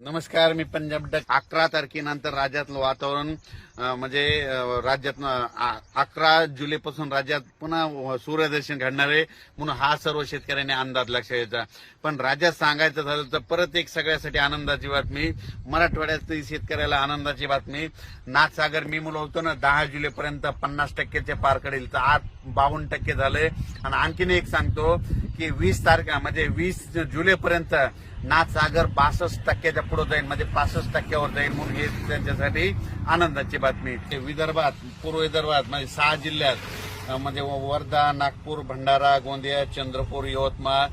नमस्कार मी पंजाब डक अकरा तारखेनंतर राज्यातलं वातावरण म्हणजे राज्यातनं राज्यात अकरा जुलैपासून राज्यात पुन्हा सूर्यदर्शन घडणार आहे. म्हणून हा सर्व शेतकऱ्यांनी अंदाज लक्ष घ्यायचा पण राज्यात सांगायचं झालं तर परत एक सगळ्यासाठी आनंदाची बातमी मराठवाड्यातील शेतकऱ्याला आनंदाची बातमी. नाथसागर मी मुलं होतो ना दहा जुलैपर्यंत पन्नास टक्क्याचे पार कडेल. तर आज बावन्न टक्के झाले. आणि आणखीन एक सांगतो की वीस तारखा म्हणजे वीस जुलैपर्यंत नाथसागर बासष्ट टक्क्याच्या पुढे जाईल म्हणजे पासष्ट टक्क्यावर जाईल म्हणून हे त्यांच्यासाठी आनंदाची बातमी ते विदर्भात पूर्व विदर्भात म्हणजे सहा जिल्ह्यात म्हणजे वर्धा नागपूर भंडारा गोंदिया चंद्रपूर यवतमाळ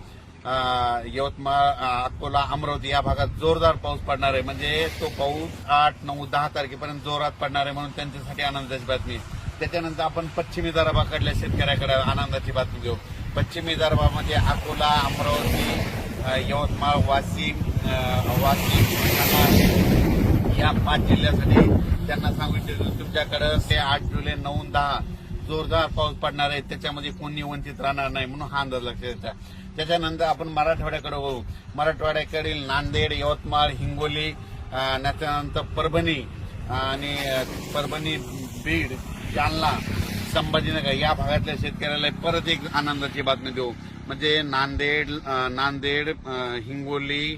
यवतमाळ अकोला अमरावती या भागात जोरदार पाऊस पडणार आहे. म्हणजे तो पाऊस आठ नऊ दहा तारखेपर्यंत जोरात पडणार आहे म्हणून त्यांच्यासाठी आनंदाची बातमी त्याच्यानंतर आपण पश्चिमी विदर्भाकडल्या शेतकऱ्याकडे आनंदाची बातमी घेऊ. पश्चिमी विदर्भामध्ये अकोला अमरावती यवतमाळ वाशिम वाशिम या पाच जिल्ह्यासाठी त्यांना सांगू इच्छितो तुमच्याकडं ते आठ जुलै नऊ दहा जोरदार पाऊस पडणार आहे. त्याच्यामध्ये कोणी वंचित राहणार नाही म्हणून हा अंदाज लक्षात द्यायचा त्याच्यानंतर आपण मराठवाड्याकडे वळू मराठवाड्याकडील नांदेड यवतमाळ हिंगोली त्याच्यानंतर परभणी आणि परभणी बीड जालना संभाजीनगर या भागातल्या शेतकऱ्याला परत एक आनंदाची बातमी देऊ. म्हणजे नांदेड नांदेड हिंगोली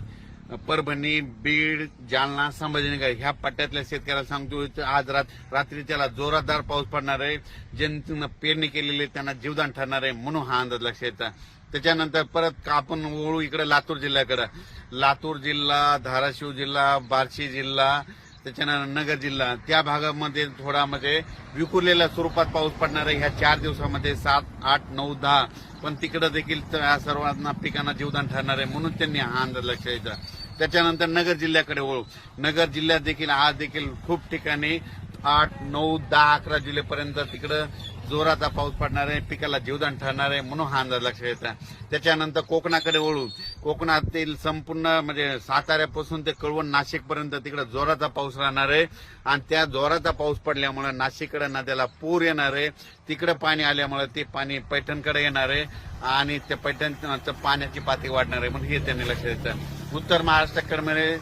परभणी बीड जालना संभाजीनगर ह्या पट्ट्यातल्या शेतकऱ्याला सांगतो आज रात रात्री त्याला जोरदार पाऊस पडणार आहे. ज्यांनी पेरणी केलेली आहे त्यांना जीवदान ठरणार आहे म्हणून हा अंदाज लक्षात येतात त्याच्यानंतर परत का आपण वळू इकडे लातूर जिल्ह्याकडे. लातूर जिल्हा धाराशिव जिल्हा बार्शी जिल्हा त्याच्यानंतर नगर जिल्हा. त्या भागामध्ये थोडा म्हणजे विखुरलेल्या स्वरूपात पाऊस पडणार आहे. ह्या चार दिवसामध्ये सात आठ नऊ दहा. पण तिकडे देखील त्या सर्वांना पिकांना जीवदान ठरणार आहे म्हणून त्यांनी हा अंदाज लक्षात द्यायचा त्याच्यानंतर नगर जिल्ह्याकडे वळू. नगर जिल्ह्यात देखील आज देखील खूप ठिकाणी आठ नऊ दहा अकरा जुलैपर्यंत तिकडं जोराचा पाऊस पडणार आहे. पिकाला जीवदान ठरणार आहे म्हणून हा अंदाज लक्षात येतात त्याच्यानंतर कोकणाकडे वळू. कोकणातील संपूर्ण म्हणजे साताऱ्यापासून ते कळवण नाशिकपर्यंत तिकडे जोराचा पाऊस राहणार आहे. आणि त्या जोराचा पाऊस पडल्यामुळे नाशिककडे नद्याला पूर येणार आहे. तिकडे पाणी आल्यामुळे ते पाणी पैठणकडे येणार आहे. आणि त्या पैठणचं पाण्याची पातळी वाढणार आहे. म्हणून हे त्यांनी लक्षात येतं उत्तर महाराष्ट्राकडे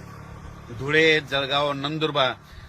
धुळे जळगाव नंदुरबार.